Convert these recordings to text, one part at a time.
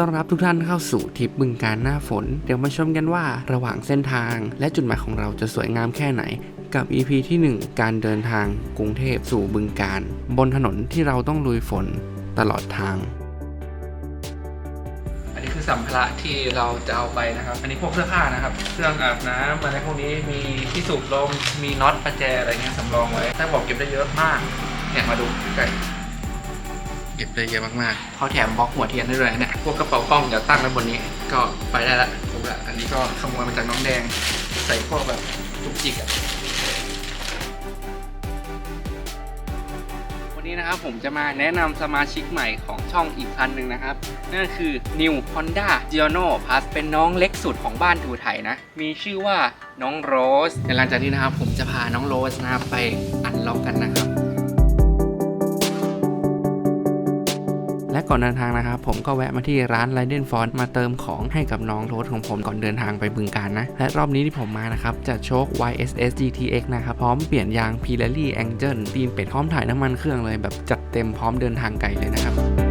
ต้อนรับทุกท่านเข้าสู่ทริปบึงการหน้าฝน เดี๋ยวมาชมกันว่าระหว่างเส้นทาง และจุดหมายของเราจะสวยงามแค่ไหน กับ EP ที่ 1 การเดินทางกรุงเทพสู่บึงการ บนถนนที่เราต้องลุยฝนตลอดทาง อันนี้คือสัมภาระที่เราจะเอาไปนะครับ อันนี้พวกเสื้อผ้านะครับ เครื่องอาบน้ำอะไรพวกนี้มีที่สูบลมมีน็อตประแจอะไรเงี้ยสำรองไว้ ถ้าบอกเก็บได้เยอะมากเนี่ยมาดูใกล้ เก็บได้เยอะมากๆเขาแถมบล็อกหัวเทียนได้ด้วยเนี่ยพวกกระเป๋ากล้องเดี๋ยวตั้งไว้บนนี้ ก็ไปได้ละครบละอันนี้ก็ขโมยมาจากน้องแดง ใส่พวกแบบจุกจิกอะวันนี้นะครับผมจะมาแนะนำสมาชิกใหม่ของช่องอีกคันหนึ่งนะครับ นั่นคือ New Honda g i o n o Plus เป็นน้องเล็กสุดของบ้านทูไทยนะ มีชื่อว่าน้องโรสในหลังจากนี้นะครับผมจะพาน้องโรสนะครับไปอันล็อกกันนะครับ และก่อนเดินทางนะครับผมก็แวะมาที่ร้านไรเดนฟอนมาเติมของให้กับน้องโรสของผมก่อนเดินทางไปบึงการนะ และรอบนี้ที่ผมมานะครับจะโชค YSS GTX นะครับพร้อมเปลี่ยนยาง Pirelli Angel ตีนเป็ดพร้อมถ่ายน้ำมันเครื่องเลยแบบจัดเต็มพร้อมเดินทางไกลเลยนะครับ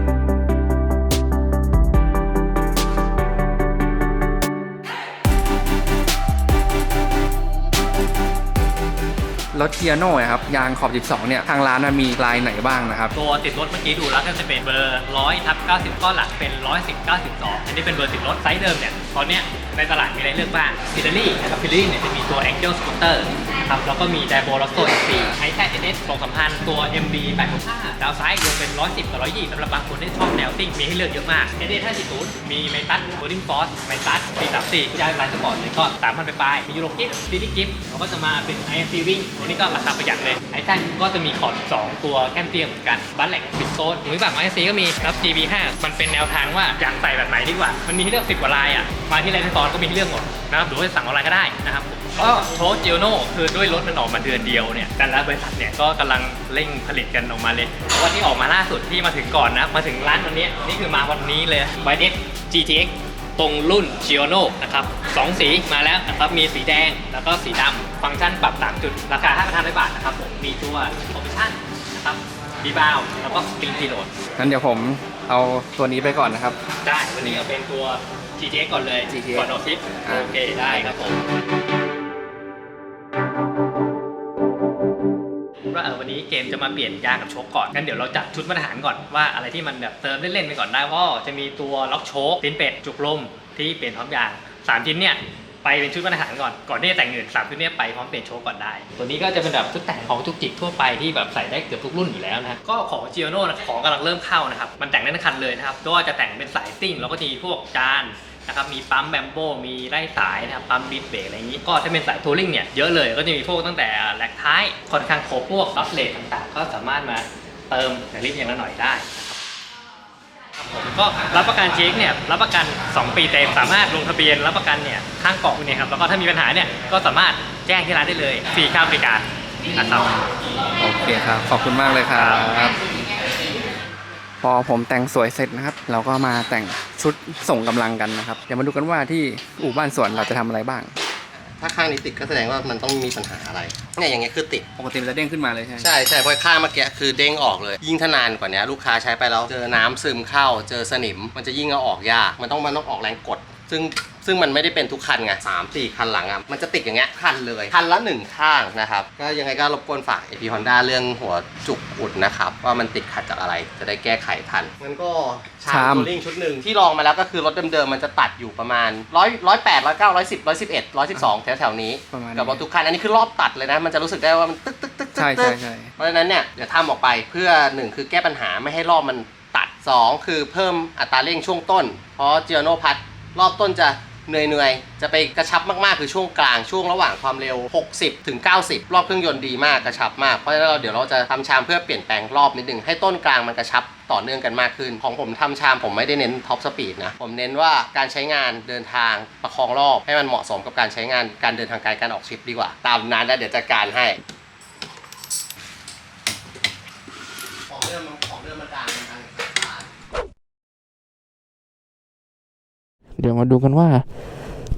รถเทียโน่ครับยางขอบ 12 เนี่ย ทางร้านมันมีลายไหนบ้างนะครับ ตัวติดรถเมื่อกี้ดูแล้วก็จะเป็นเบอร์100ทับ90ก้อนหลักเป็น110 92อันนี้เป็นเบอร์ติดรถไซส์เดิมเนี่ยตอนเนี้ยในตลาดมีอะไรเลือกบ้างฟิลลี่นะครับฟิลลี่เนี่ยจะมีตัว Angel Scooter ครับแล้วก็มี d i b o l o s o XP ไฮแท็ก NS 2 3 0 0ตัว MB 865ดาวไซด์รวมเป็น110กับ120สำหรับบางคนที่ชอบแนวซิ่งมีให้เลือกเยอะมาก NS 540มีไมตัส b o r d i n g Force ไมตัส434ยางลายสปอร์ตเลยก็3,000ไปปลายมียูโรกิฟซิตี้กิฟเราก็จะมาเป็น IMC Wing ตัวนี้ก็ราคาประหยัดเลยไอแท่นก็จะมีขอด2ตัวแก้มเตียงเหมือนกันบัตแหลกบิดโซนหรือแบบ IMC ก็มีรับ GB5 มันเป็นแนวทางว่าอยากใส่แบบไหนดีกว่า มันมีให้เลือก10กว่าลายอะมาที่ไรในตอนก็มีให้เลือกหมดนะครับหรือว่าจะสั่งออนไลน์ก็ได้นะครับก็โชว์จิโน่คือด้วยรถมันออกมาเดือนเดียวเนี่ยแต่ละบริษัทเนี่ยก็กำลังเร่งผลิตกันออกมาเลยเพราะว่าที่ออกมาล่าสุดที่มาถึงก่อนนะมาถึงร้านวันนี้นี่คือมาวันนี้เลย YS GTX ตรงรุ่น g i o n o นะครับสองสีมาแล้วนะครับ มีสีแดงแล้วก็สีดำ ฟังก์ชันปรับ3จุดราคา 5,500 บาทนะครับผมมีตัวออปชั่นนะครับดีบาวแล้วก็สปริงทีโหลดงั้นเดี๋ยวผมเอาตัวนี้ไปก่อนนะครับ ได้วันนี้เอาเป็นตัว GTX ก่อนเลย GTX ก่อนออกทริปอ่า โอเคได้ครับผมว่าเออวันนี้เกมจะมาเปลี่ยนยางกับโชคก่อนงั้นเดี๋ยวเราจัดชุดมาตรฐานก่อนว่าอะไรที่มันแบบเติมเล่นๆไปก่อนได้ว่าจะมีตัวล็อกโชคตินเป็ดจุกลมที่เปลี่ยนพร้อมยางสามชิ้นเนี่ย ไปเป็นชุดมาตรฐานก่อน ก่อนที่จะแต่งอื่นสามชุดเนี้ยไปพร้อมเปลี่ยนโชคก่อนได้ ตัวนี้ก็จะเป็นแบบชุดแต่งของจุกจิกทั่วไปที่แบบใส่ได้เกือบทุกรุ่นอยู่แล้วนะก็ของ g i o n o นะของกำลังเริ่มเข้านะครับ มันแต่งได้ทั้งคันเลยนะครับก็จะแต่งเป็นสายซิ่งแล้วก็จะมีพวกจานนะครับมีปั๊มแบมโบมีไล่สายนะครับปั๊มดิสเบรกอะไรอย่างนี้ก็ถ้าเป็นสายทัวริงเนี่ยเยอะเลยก็จะมีพวกตั้งแต่แลกท้ายค่อนข้างครบพวกล็อัปเลทต่างๆ ก็สามารถมาเติมอย่างรีบอย่างละหน่อยได้ ผมก็รับประกันเช็คเนี่ยรับประกัน 2 ปีเต็มสามารถลงทะเบียนรับประกันเนี่ยข้างกล่องเนี่ยครับแล้วก็ถ้ามีปัญหาเนี่ยก็สามารถแจ้งที่ร้านได้เลยฟรีค่าบริการนะครับโอเคครับ ขอบคุณมากเลยครับพอผมแต่งสวยเสร็จนะครับ เราก็มาแต่งชุดส่งกำลังกันนะครับ เดี๋ยวมาดูกันว่าที่อู่บ้านสวนเราจะทำอะไรบ้าง ถ้าข้างนี้ติดก็แสดงว่ามันต้องมีปัญหาอะไรเนี่ยอย่างเงี้ยคือติด ปกติมันจะเด้งขึ้นมาเลยใช่ไหมใช่ใช่เพราะข้างเมื่อกี้คือเด้งออกเลย ยิ่งถ้านานกว่านี้ลูกค้าใช้ไปแล้วเจอน้ำซึมเข้า เจอสนิม มันจะยิ่งเอาออกยาก มันต้องมันต้องออกแรงกด ซึ่งซึ่งมันไม่ได้เป็นทุกคันไงสามสี่คันหลังอะมันจะติดอย่างเงี้ยคันเลยคันละหนึ่งข้างนะครับ ก็ยังไงก็รบกวนฝาก AP Honda เรื่องหัวจุกอุดนะครับ ว่ามันติดขัดจากอะไรจะได้แก้ไขทันมันก็ชามโรลลิ่งชุดหนึ่งที่ลองมาแล้วก็คือรถเดิมๆมันจะตัดอยู่ประมาณร้อยร้อยแปดร้อยเก้าร้อยสิบร้อยสิบเอ็ดร้อยสิบสองแถวๆนี้ประมาณนี้ กับรถทุกคันอันนี้คือรอบตัดเลยนะ มันจะรู้สึกได้ว่ามันตึ๊กตึ๊กตึ๊กตึ๊กใช่ตึ๊ใช่กใช่ เพราะฉะนั้นเนี่ยเดี๋ยวทำออกไปเพื่อหนึ่งคือแก้ปัญหาไม่ให้รอบมันตัด 2 คือเพิ่มอัตราเร่งช่วงต้น เพราะเจียโนพัด รอบต้นจะเหนื่อยๆ จะไปกระชับมากๆ คือช่วงกลางช่วงระหว่างความเร็ว 60 ถึง 90 รอบเครื่องยนต์ดีมากกระชับมาก เพราะฉะนั้นเราเดี๋ยวเราจะทำชามเพื่อเปลี่ยนแปลงรอบนิดนึงให้ต้นกลางมันกระชับต่อเนื่องกันมากขึ้น ของผมทำชามผมไม่ได้เน้นท็อปสปีดนะ ผมเน้นว่าการใช้งานเดินทางประคองรอบให้มันเหมาะสมกับการใช้งานการเดินทางไกลการออกทริปดีกว่า ตามนั้นแล้วเดี๋ยวจัดการให้ของเดิม เดี๋ยวมาดูกันว่า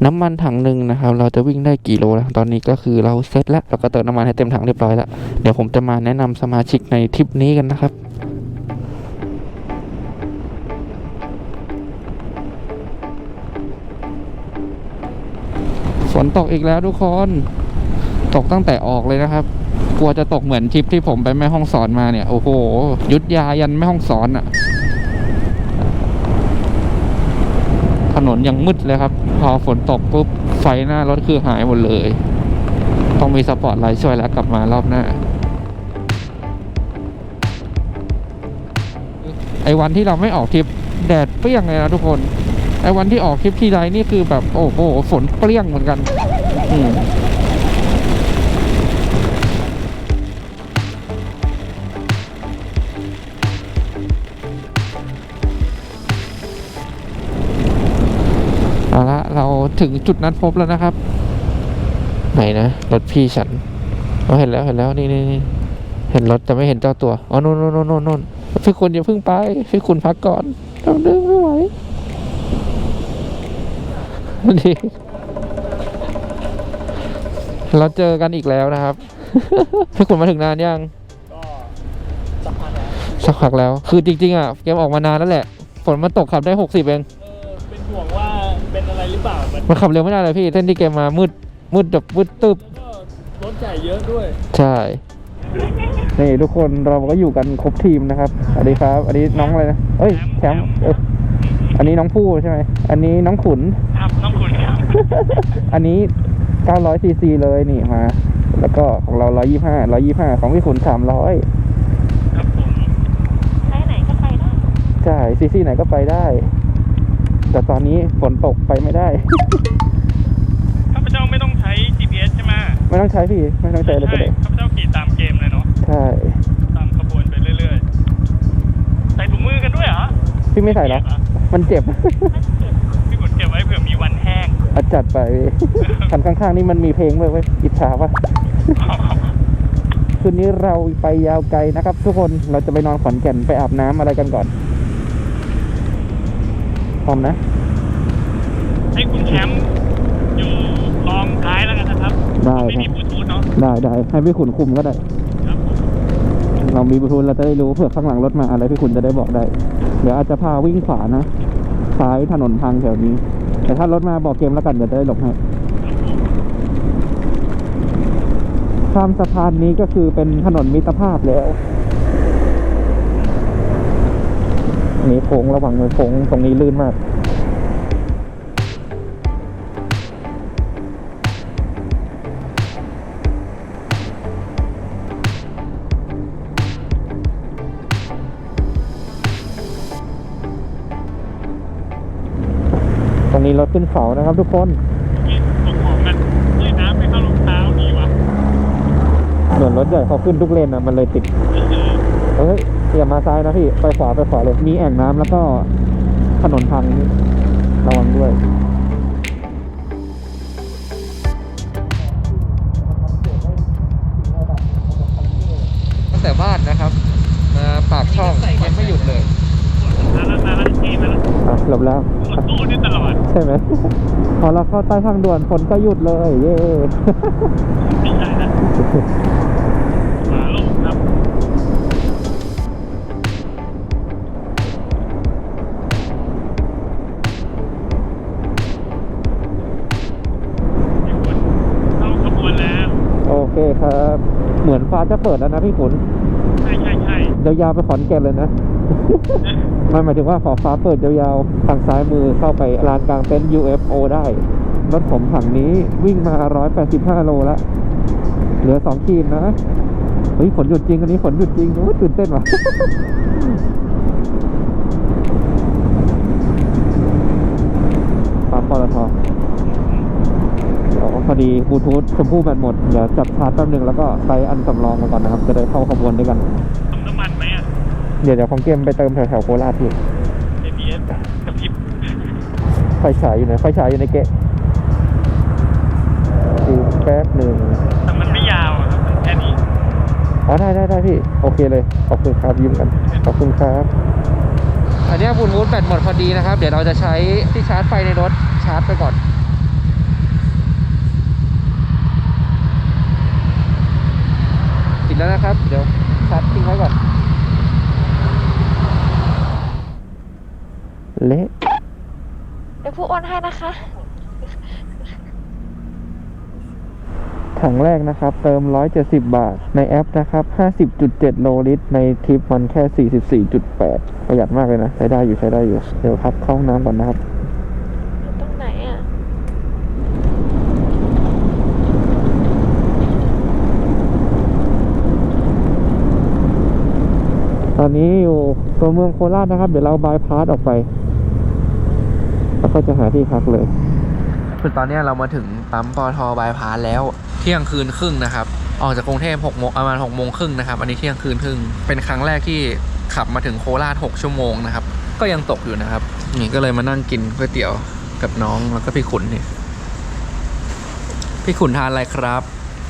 น้ำมันถังหนึ่งนะครับ เราจะวิ่งได้กี่โลแล้วตอนนี้ก็คือเราเซ็ตแล้วเราก็เติมน้ำมันให้เต็มถังเรียบร้อยแล้ว เดี๋ยวผมจะมาแนะนำสมาชิกในทริปนี้กันนะครับฝนตกอีกแล้วทุกคน ตกตั้งแต่ออกเลยนะครับ กลัวจะตกเหมือนทริปที่ผมไปแม่ห้องสอนมาเนี่ย โอ้โห ยุดยายันแม่ห้องสอนอะ่ะ นนยังมืดเลยครับ พอฝนตกปุ๊บไฟหน้ารถคือหายหมดเลย ต้องมีสปอร์ตไลท์ช่วยแล้วกลับมารอบหน้า ไอ้วันที่เราไม่ออกทริปแดดเปรี้ยงเลยนะทุกคนไอ้วันที่ออกทริปที่ไรนี่คือแบบโอ้โหฝนเปรี้ยงเหมือนกัน อืม งจุดนัดพบแล้วนะครับ ไหนนะ รถพี่ฉันเราเห็นแล้วเห็นแล้วนี่นี่นี่เห็นรถแต่ไม่เห็นเจ้าตัว อ๋อนู่นนู่นนู่นนู่นนู่นพี่คุณอย่าเพิ่งไป พี่คุณพักก่อนเราเดินไม่ไหวดีเราเจอกันอีกแล้วนะครับ พี่คุณมาถึงนานยังก็สักพักแล้วสักพักแล้ว คือจริงๆอะเกมออกมานานแล้วแหละ ฝนมันตกขับได้หกสิบเอง หรือเปล่ามันมันขับเร็วไม่ได้เลยพี่ เส้นที่เกมมามืดมืดแบบมืดตึบก็รถใหญ่เยอะด้วย ใช่ นี่ทุกคนเราก็อยู่กันครบทีมนะครับสวัสดีครับ อันนี้น้องอะไรนะเอ้ยแชมป์เอออันนี้น้องผู้ใช่ไหมอันนี้น้องขุน ครับน้องคุณครับอันนี้ 900ซีซีเลยนี่มา แล้วก็ของเรา 125 125 ของพี่ขุน 300 ครับผมใช้ไหนก็ไปได้ ใช่ซีซีไหนก็ไปได้ แต่ตอนนี้ฝนตกไปไม่ได้ ข้าพเจ้าไม่ต้องใช้ GPS ใช่ไหมไม่ต้องใช้พี่ ไม่ต้องใช้เลยก็ได้ข้าพเจ้าขี่ตามเกมเลยเนาะ ใช่ ตามขบวนไปเรื่อยๆ ใส่ถุงมือกันด้วยเหรอ พี่ไม่ใส่หรอกมันเจ็บ พี่กดเก็บไว้เผื่อมีวันแห้งเอาจัดไปคันข้างๆนี่มันมีเพลงด้วยเว้ยอิจฉาปะคืนนี้เราไปยาวไกลนะครับ ทุกคน เราจะไปนอนขอนแก่นไปอาบน้ำอะไรกันก่อนพร้ อมนะ ให้คุณแชมป์อยู่รองท้ายแล้วกันนะครับ ได้ไม่คมีรับบลูทูธเนาะได้ได้ให้พี่ขุนคุมก็ได้ครับผมเรามีบลูทูธเราจะได้รู้เผื่อข้างหลังรถมาอะไรพี่ขุนจะได้บอกได้ เดี๋ยวอาจจะพาวิ่งขวานะซ้ายถนนพังแถวนี้ แต่ถ้ารถมาบอกเกมแล้วกันเดี๋ยวจะได้หลบให้ข้ามสะพานนี้ก็คือเป็นถนนมิตรภาพแล้ว อันนี้โค้งระวังเลยโค้งตรงนี้ลื่นมากตรงนี้รถขึ้นเขานะครับทุกคนนี่ส่งของกันเฮ้ยน้ำไม่เข้ารองเท้าดีว่ะเหมือนรถใหญ่เขาขึ้นทุกเลนอะ มันเลยติด เฮ้ย อย่ามาซ้ายนะพี่ ไปขวาไปขวาเลย มีแอ่งน้ำแล้วก็ถนนพังนี่ระวังด้วยตั้งแต่บ้านนะครับมาปากช่องยังไม่หยุดเลยมาแล้วมาแล้วที่มาแล้วอะหลบแล้วหมดตู้นี่ตลอดใช่ไหม พอเราเข้าใต้ทางด่วนฝนก็หยุดเลย เย้ไม่ใช่นะ ฟ้าจะเปิดแล้วนะพี่ขุนใช่ใช่ใช่ยาวๆไปขอนแก่นเลยนะ มันหมายถึงว่าขอฟ้าเปิดยาวๆทางซ้ายมือเข้าไปลานกลางเต็นท์ UFO ได้ รถผมถังนี้วิ่งมา 185 โลแล้ว เหลือ 2 ขีดนะ เฮ้ยฝนหยุดจริงอันนี้ฝนหยุดจริงโอ้ยตื่นเต้นว่ะ ปั๊มปตทเดี๋ยวพอดี บลูทูธชมพู่แบตหมด เดี๋ยวจับชาร์จแป๊บนึงแล้วก็ใส่อันสำรองมาก่อนนะครับ จะได้เข้าขบวนด้วยกันทำน้ำมันไหมอะ เดี๋ยวเดี๋ยวของเกมไปเติมแถวๆโคราชพี่ ABS กระพริบไฟฉายอยู่ไหนไฟฉายอยู่ในเกะดูแป๊บหนึ่งแต่มันไม่ยาวอะครับมันแค่นี้อ๋อได้ได้ได้พี่ โอเคเลย ขอบคุณครับยิ้มกัน ขอบคุณครับ อันนี้บุญวูดแบตหมดพอดีนะครับ เดี๋ยวเราจะใช้ที่ชาร์จไฟในรถชาร์จไปก่อน ติด แล้วนะครับ เดี๋ยวชาร์จทิ้งไว้ก่อน เละเดี๋ยวผู้โอนให้นะคะ ถังแรกนะครับ เติม 170 บาท ในแอปนะครับ 50.7 โลลิตร ในทริปมันแค่ 44.8 ประหยัดมากเลยนะ ใช้ได้อยู่ใช้ได้อยู่ เดี๋ยวพักเข้าห้องน้ำก่อนนะครับ อยู่ตรงไหนอะ ต อนนี้อยู่ตัวเมืองโคราชนะครับ เดี๋ยวเราบายพาสออกไป แล้วก็จะหาที่พักเลยคือตอนนี้เรามาถึงปั๊มปอทบายพาสแล้ว เที่ยงคืนครึ่งนะครับ ออกจากกรุงเทพ6โมงประมาณ6โมงครึ่งนะครับ อันนี้เที่ยงคืนครึ่ง เป็นครั้งแรกที่ขับมาถึงโคราช 6 ชั่วโมงนะครับ ก็ยังตกอยู่นะครับ นี่ก็เลยมานั่งกินก๋วยเตี๋ยวกับน้องแล้วก็พี่ขุนนี่ พี่ขุนทานอะไรครับ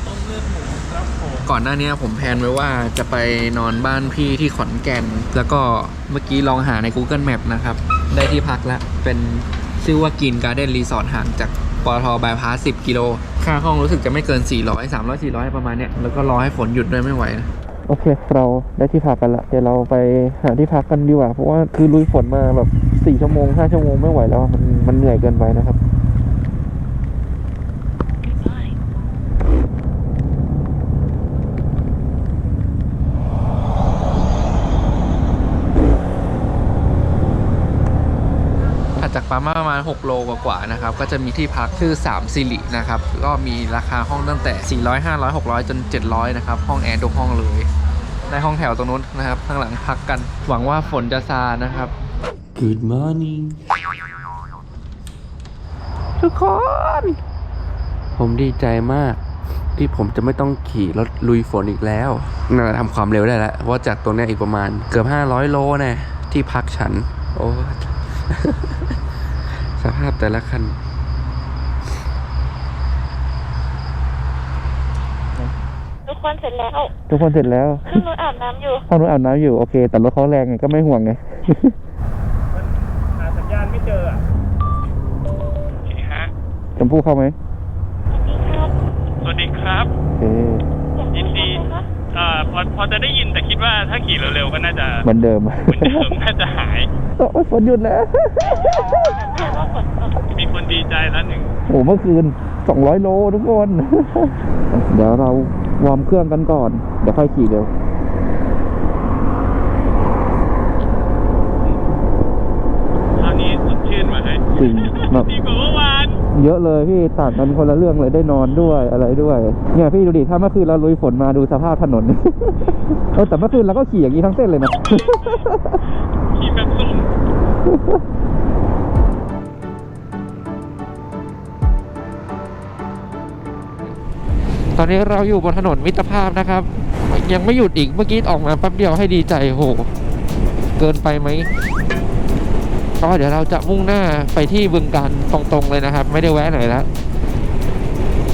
ต้มเลือดหมูครับผม ก่อนหน้านี้ผมแพลนไว้ว่าจะไปนอนบ้านพี่ที่ขอนแก่น แล้วก็เมื่อกี้ลองหาใน Google Map นะครับ ได้ที่พักแล้ว เป็นชื่อว่ากินการ์เด้นรีสอร์ทห่างจากปตทบายพาส10 กิโล ค่าห้องรู้สึกจะไม่เกิน 400 300 400 ประมาณเนี้ย แล้วก็รอให้ฝนหยุดด้วยไม่ไหวนะโอเค เราได้ที่พักกันละ เดี๋ยวเราไปหาที่พักกันดีกว่า เพราะว่าคือลุยฝนมาแบบสี่ชั่วโมงห้าชั่วโมงไม่ไหวแล้ว มันมันเหนื่อยเกินไปนะครับ ถัดจากปั๊มมาประมาณ 6 โลกว่าๆนะครับ ก็จะมีที่พักชื่อ3ซิรินะครับ ก็มีราคาห้องตั้งแต่ 400 500 600 จน 700 นะครับ ห้องแอร์ทุกห้องเลยได้ห้องแถวตรงนู้นนะครับ ข้างหลังพักกัน หวังว่าฝนจะซานะครับ Good morning ทุกคน ผมดีใจมาก ที่ผมจะไม่ต้องขี่รถลุยฝนอีกแล้วน่าจะทำความเร็วได้แล้วเพราะว่าจากตรงเนี้ยอีกประมาณเกือบ 500 โลแน่ที่พักฉัน โอ้ สภาพแต่ละคันทุกคนเสร็จแล้วทุกคนเสร็จแล้วขึ้นรถอาบน้ำอยู่ห้องนู้นอาบน้ำอยู่โอเค แต่รถเขาแรงไงก็ไม่ห่วงไงหาสัญญาณไม่เจออะชมพู่เข้าไหมสวัสดีครับสวัสดีครับโอเคยินดีอยากได้ไหมคะเอ่อพอพอจะได้ยินแต่คิดว่าถ้าขี่เร็วๆก็น่าจะ เหมือนเดิม เหมือนเดิมน่าจะหาย โอ้ยฝนหยุดแล้ว เห็นว่าฝนตก มีคนดี ใจแล้วหนึ่งโอ้เมื่อคืน200โลทุกคน เดี๋ยวเราวอร์มเครื่องกันก่อน เดี๋ยวค่อยขี่เร็วคราวนี้สดชื่นมาเลยจริงแบบดีกว่าเมื่อวานเยอะเลยพี่ต่างกันคนละเรื่องเลยได้นอนด้วยอะไรด้วย เนี่ยพี่ดูดิถ้าเมื่อคืนเราลุยฝนมาดูสภาพถนน เออแต่เมื่อคืนเราก็ขี่อย่างนี้ทั้งเส้นเลยนะขี่แบบสุ่ม ตอนนี้เราอยู่บนถนนมิตรภาพนะครับ ยังไม่หยุดอีกเมื่อกี้ออกมาแป๊บเดียวให้ดีใจโหเกินไปไหมก็เดี๋ยวเราจะมุ่งหน้าไปที่บึงการตรงๆเลยนะครับ ไม่ได้แวะไหนแล้ว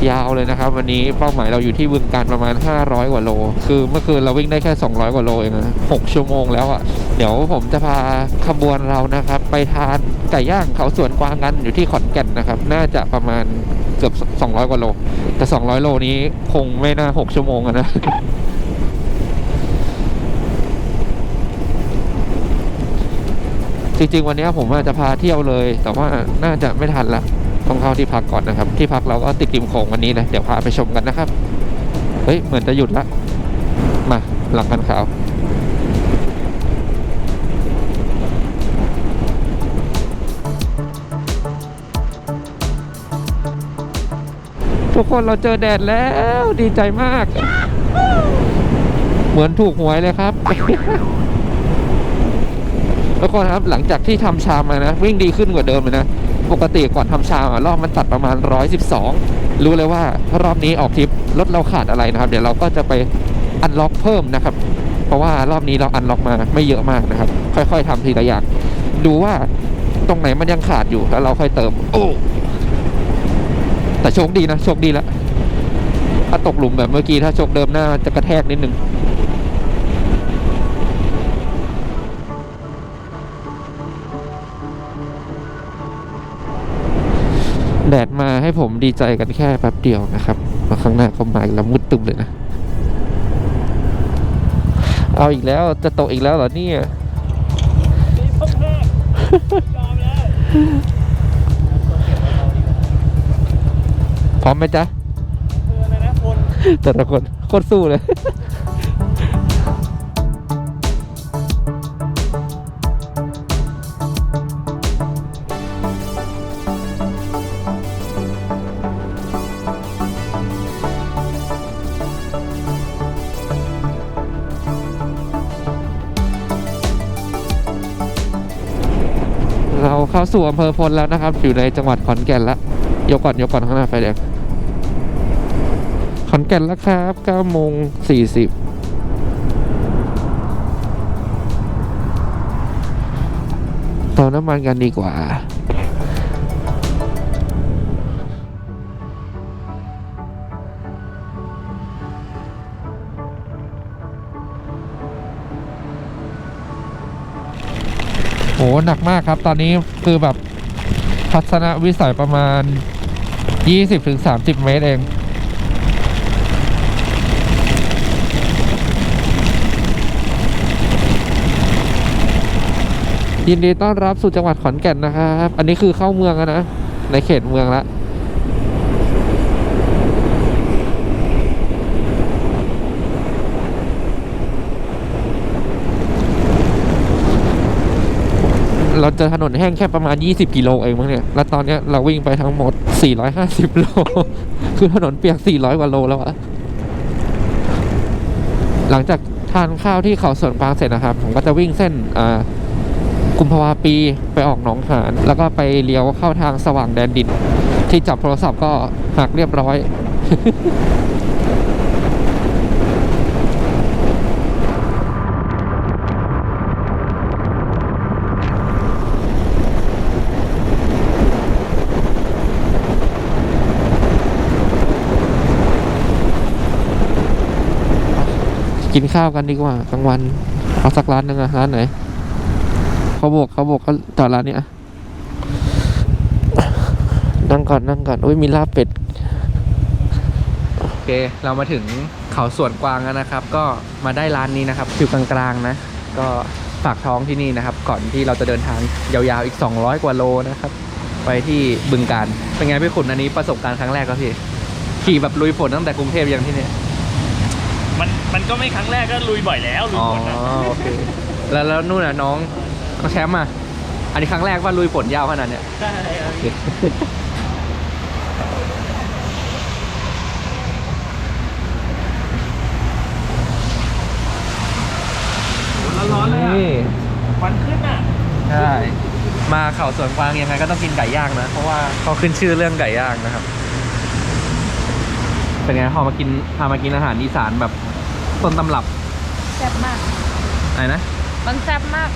ยาวเลยนะครับ วันนี้เป้าหมายเราอยู่ที่บึงการประมาณ 500 กว่าโล คือเมื่อคืนเราวิ่งได้แค่ 200 กว่าโลเองนะ6ชั่วโมงแล้วอะ่ะเดี๋ยวผมจะพาขบวนเรานะครับ ไปทานไก่ย่างเขาสวนกวางกันอยู่ที่ขอนแก่นนะครับ น่าจะประมาณเกือบ 200 กว่าโล แต่ 200 โลนี้คงไม่น่า 6 ชั่วโมงนะจริงๆ วันนี้ผมอาจจะพาเที่ยวเลย แต่ว่าน่าจะไม่ทันละ ต้องเข้าที่พักก่อนนะครับ ที่พักเราก็ติดริมโขงวันนี้นะเดี๋ยวพาไปชมกันนะครับ เฮ้ย เหมือนจะหยุดละ มาหลังกันขาวทุกคนเราเจอแดดแล้วดีใจมาก เหมือนถูกหวยเลยครับทุกคนครับหลังจากที่ทำชามมานะ วิ่งดีขึ้นกว่าเดิมเลยนะ ปกติก่อนทำชามอะรอบมันตัดประมาณ 112 รู้เลยว่ารอบนี้ออกทริปรถเราขาดอะไรนะครับ เดี๋ยวเราก็จะไปอันล็อกเพิ่มนะครับ เพราะว่ารอบนี้เราอันล็อกมาไม่เยอะมากนะครับ ค่อยๆทำทีละอย่างดูว่าตรงไหนมันยังขาดอยู่แล้วเราค่อยเติม โอ้แต่โชคดีนะโชคดีแล้วถ้าตกหลุมแบบเมื่อกี้ถ้าโชคเดิมหน้าจะกระแทกนิดนึง แดดมาให้ผมดีใจกันแค่แป๊บเดียวนะครับมาข้างหน้าเขามาอีกแล้วมืดตึมเลยนะ เอาอีกแล้วจะตกอีกแล้วเหรอเนี่ยพร้อมไหมจ๊ะคืออะไรนะโฟนแต่ละคน โคตรสู้เลย เราเข้าสู่อำเภอพลแล้วนะครับ อยู่ในจังหวัดขอนแก่นแล้วยกก่อนยกก่อนข้างหน้าไฟแดงขอนแก่นแล้วครับ9โมง40เติมน้ำมันกันดีกว่า โหหนักมากครับ ตอนนี้คือแบบทัศนวิสัยประมาณ 20-30 เมตรเอง ยินดีต้อนรับสู่จังหวัดขอนแก่นนะครับ อันนี้คือเข้าเมืองแล้วนะ ในเขตเมืองละ เราจอถนนแห้งแค่ประมาณ 20 กิโลเองมั้งเนี่ย แล้วตอนนี้เราวิ่งไปทั้งหมด 450 โล คือถนนเปียก 400 กว่าโลแล้วอะหลังจากทานข้าวที่เขาสวนปางเสร็จนะครับ ผมก็จะวิ่งเส้นอ่ากุมภาวาปีไปออกหนองหาน แล้วก็ไปเลี้ยวเข้าทางสว่างแดนดิน ที่จับโทรศัพท์ก็หักเรียบร้อย กินข้าวกันดีกว่ากลางวัน เอาสักร้านหนึ่งอะร้านไหนเขาบอกเขาบอกเขาจอดร้านเนี้ยนั่งก่อนนั่งก่อนอุ้ยมีลาบเป็ดโอเค เรามาถึงเขาสวนกวางแล้วนะครับ ก็มาได้ร้านนี้นะครับอยู่กลางๆนะ ก็ฝากท้องที่นี่นะครับ ก่อนที่เราจะเดินทางยาวๆอีก 200 กว่าโลนะครับ ไปที่บึงการเป็นไงพี่ขุนอันนี้ประสบการณ์ครั้งแรกก็พี่ขี่แบบลุยฝนตั้งแต่กรุงเทพยังที่เนี่ย มันมันก็ไม่ครั้งแรกก็ลุยบ่อยแล้วลุยอ๋อฝนอะโอเคแล้วแล้วนู่นน่ะน้องเขาแชมป์อะอันนี้ครั้งแรกว่าลุยฝนยาวขนาดเนี้ยใช่ครับโอเคร้อนๆเลยอะนี่ควันขึ้นอะใช่มาเขาสวนกวางยังไงก็ต้องกินไก่ย่างนะ เพราะว่าเขาขึ้นชื่อเรื่องไก่ย่างนะครับ เป็นไงพอมากินพามากินอาหารอีสานแบบต้นตำรับแซ่บมาก อะไรนะ มันแซ่บมาก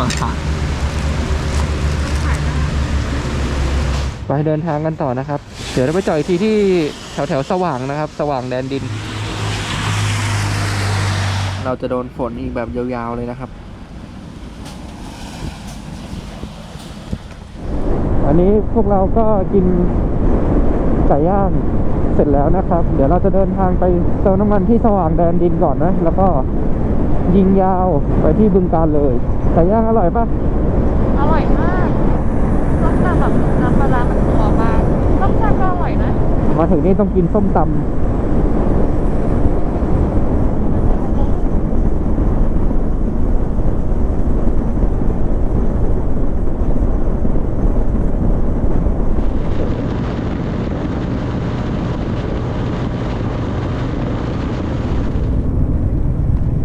มาค่ะไปเดินทางกันต่อนะครับ เดี๋ยวเราไปจอดอีกทีที่แถวแถวๆสว่างนะครับ สว่างแดนดิน เราจะโดนฝนอีกแบบยาวๆเลยนะครับ อันนี้พวกเราก็กิน ไก่ย่างเสร็จแล้วนะครับ เดี๋ยวเราจะเดินทางไปเติมน้ำมันที่สว่างแดนดินก่อนนะ แล้วก็ยิงยาวไปที่บึงการเลยไก่ย่างอร่อยปะอร่อยมากรสชาติแบบน้ำปลาร้ามันตัวมากรสชาติก็อร่อยนะ มาถึงนี่ต้องกินส้มตำ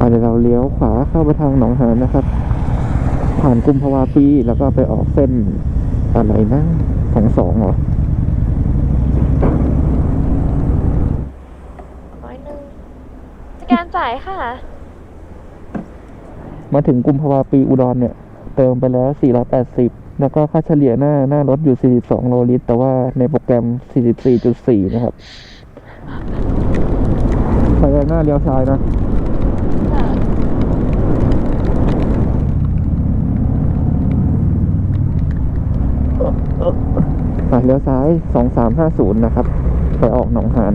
เดี๋ยวเราเลี้ยวขวาเข้าไปทางหนองหานนะครับ ผ่านกุมภาวาปีแล้วก็ไปออกเส้นอะไรนะของสองเหรอร้อยหนึ่งสแกนจ่ายค่ะ มาถึงกุมภาวาปีอุดรเนี่ย เติมไปแล้ว 480 แล้วก็ค่าเฉลี่ยหน้าหน้ารถอยู่ 42 โลลิตร แต่ว่าในโปรแกรม 44.4 นะครับ ไปแดงหน้าเลี้ยวซ้ายนะ อะเลี้ยวซ้าย2350นย์นะครับ ไปออกหนองหาน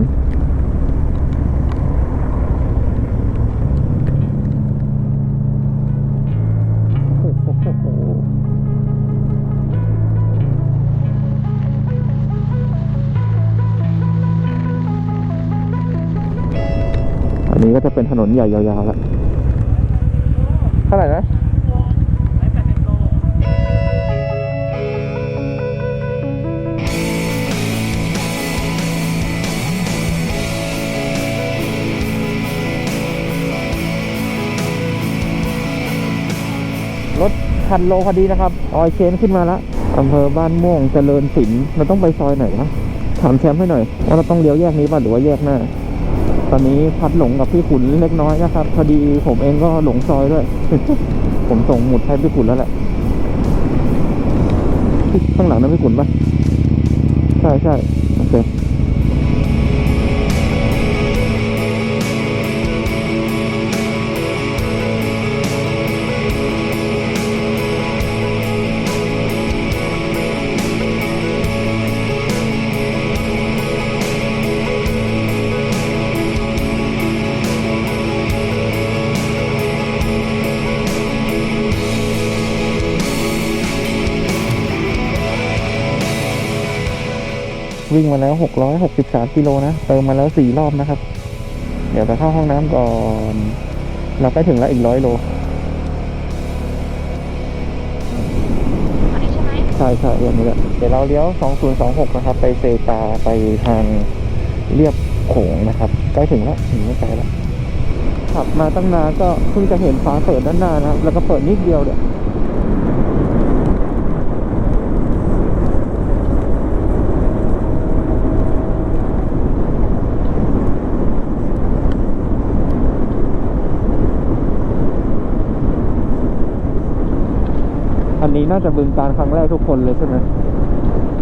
อันนี้ก็จะเป็นถนนใหญ่ยาวๆแล้วเท่าไหร่นะ พันโลพอดีนะครับออยเชนขึ้นมาแล้วอำเภอบ้านม่วงเจริญศิลป์เราต้องไปซอยไหนวะถามแชมป์ให้หน่อยว่าเราต้องเลี้ยวแยกนี้ป่ะหรือว่าแยกหน้า ตอนนี้พัดหลงกับพี่ขุนเล็กน้อยนะครับพอดีผมเองก็หลงซอยด้วย ผมส่งหมุดให้พี่ขุนแล้วแหละข้างหลังนั้นพี่ขุนปะใช่ใช่โอเค วิ่งมาแล้ว 663กิโลนะ เติมมาแล้ว 4 รอบนะครับ เดี๋ยวไปเข้าห้องน้ำก่อน เราใกล้ถึงแล้วอีกร้อยโลอันนี้ใช่ไหมใช่ใช่อย่างนี้แหละเดี๋ยวเราเลี้ยว 2026 นะครับ ไปเซตาไปทางเรียบโขงนะครับ ใกล้ถึงแล้วถึงไม่ไกลแล้วขับมาตั้งนานก็เพิ่งจะเห็นฟ้าเปิดด้านหน้านะครับแล้วก็เปิดนิดเดียวเดีย นนี้น่าจะบึงการครั้งแรกทุกคนเลยใช่ไหม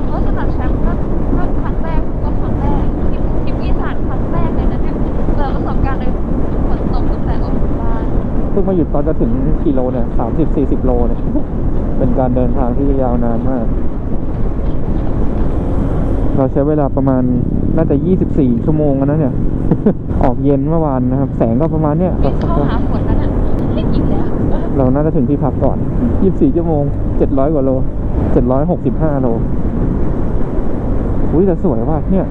เพราะสำหรับแชมป์ก็ก็ครั้งแรกก็ครั้งแรกทริปทริปอีสานครั้งแรกเลยนะเนี่ยเจอประสบการณ์เลยฝนตกตั้งแต่ออกจากบ้านเพิ่งมาหยุดตอนจะถึงกิโลเนี่ยสามสิบสี่สิบโลเนี่ย เป็นการเดินทางที่ยาวนานมาก เราใช้เวลาประมาณน่าจะยี่สิบสี่ชั่วโมงแล้วนะเนี่ย ออกเย็นเมื่อวานนะครับ แสงก็ประมาณเนี้ยวิ่งเข้าหาฝนแล้วน่ะไม่กินแล้ว เราน่าจะถึงที่พักก่อนยี่สิบสี่ชั่วโมงเจ็ดร้อยกว่าโลเจ็ดร้อยหกสิบห้าโล อุ้ยแต่สวยว่ะเนี่ย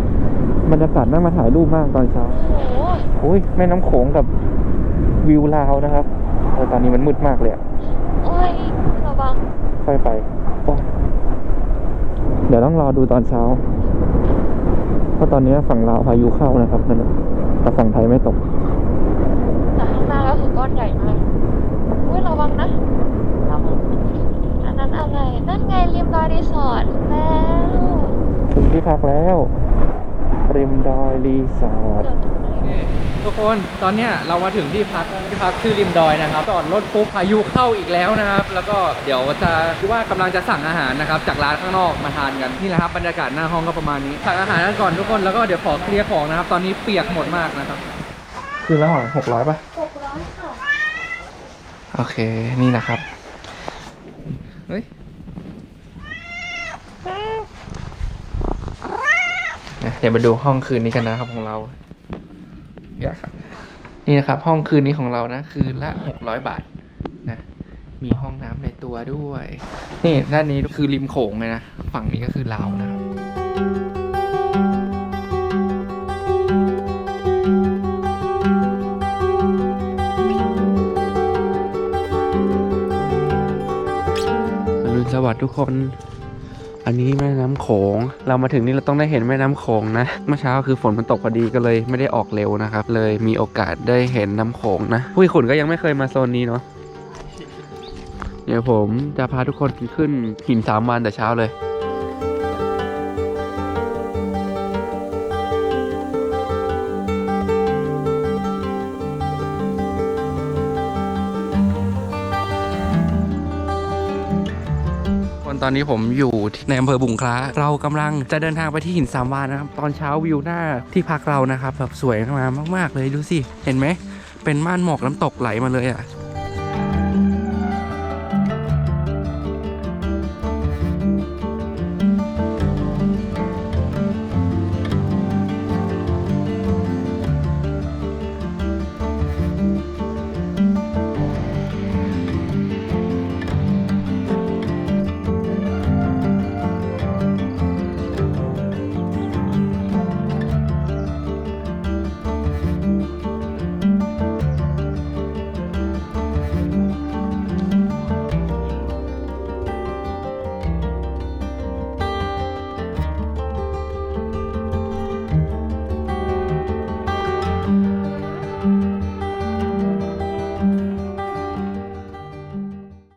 บรรยากาศน่ามาถ่ายรูปมากตอนเช้าโอ้โหอุ้ยแม่น้ำโขงกับวิวลาวนะครับเออตอนนี้มันมืดมากเลยอะโอ้ยระวังค่อยไปโอ้เดี๋ยวต้องรอดูตอนเช้า เพราะตอนนี้ฝั่งลาวพายุเข้านะครับนั่นน่ะแต่ฝั่งไทยไม่ตกแต่ข้างหน้าก็คือก้อนใหญ่มากอุ้ยระวังนะระวังอันนั้นอะไร นั่นไง ริมดอยรีสอร์ทแล้วถึงที่พักแล้ว ริมดอยรีสอร์ทเกือบถึงแล้วทุกคนตอนเนี้ยเรามาถึงที่พักที่พักชื่อริมดอยนะครับจอดรถปุ๊บพายุเข้าอีกแล้วนะครับ แล้วก็เดี๋ยวจะคิดว่ากำลังจะสั่งอาหารนะครับ จากร้านข้างนอกมาทานกันนี่แหละครับบรรยากาศหน้าห้องก็ประมาณนี้สั่งอาหารกันก่อนทุกคนแล้วก็เดี๋ยวขอเคลียร์ของนะครับ ตอนนี้เปียกหมดมากนะครับคือละหอยหกร้อยป่ะหกร้อยค่ะโอเคนี่นะครับเฮ้ย เดี๋ยวมาดูห้องคืนนี้กันนะครับของเราอยากครับ นี่นะครับ ห้องคืนนี้ของเรานะ คืนละหกร้อยบาทนะ มีห้องน้ำในตัวด้วย นี่ด้านนี้คือริมโขงเลยนะ ฝั่งนี้ก็คือลาวนะครับสวัสดิ์ทุกคน อันนี้แม่น้ำโขง เรามาถึงนี่เราต้องได้เห็นแม่น้ำโขงนะ เมื่อเช้าคือฝนมันตกพอดีก็เลยไม่ได้ออกเร็วนะครับ เลยมีโอกาสได้เห็นน้ำโขงนะผู้ขุนก็ยังไม่เคยมาโซนนี้เนาะ เดี๋ยวผมจะพาทุกคนขึ้นหินสามวันแต่เช้าเลย อนนี้ผมอยู่ในอำเภอบุงคล้า เรากำลังจะเดินทางไปที่หินสามวานนะครับ ตอนเช้าวิวหน้าที่พักเรานะครับแบบสวยงามมากๆเลยดูสิ เห็นไหม เป็นม่านหมอกน้ำตกไหลมาเลยอะ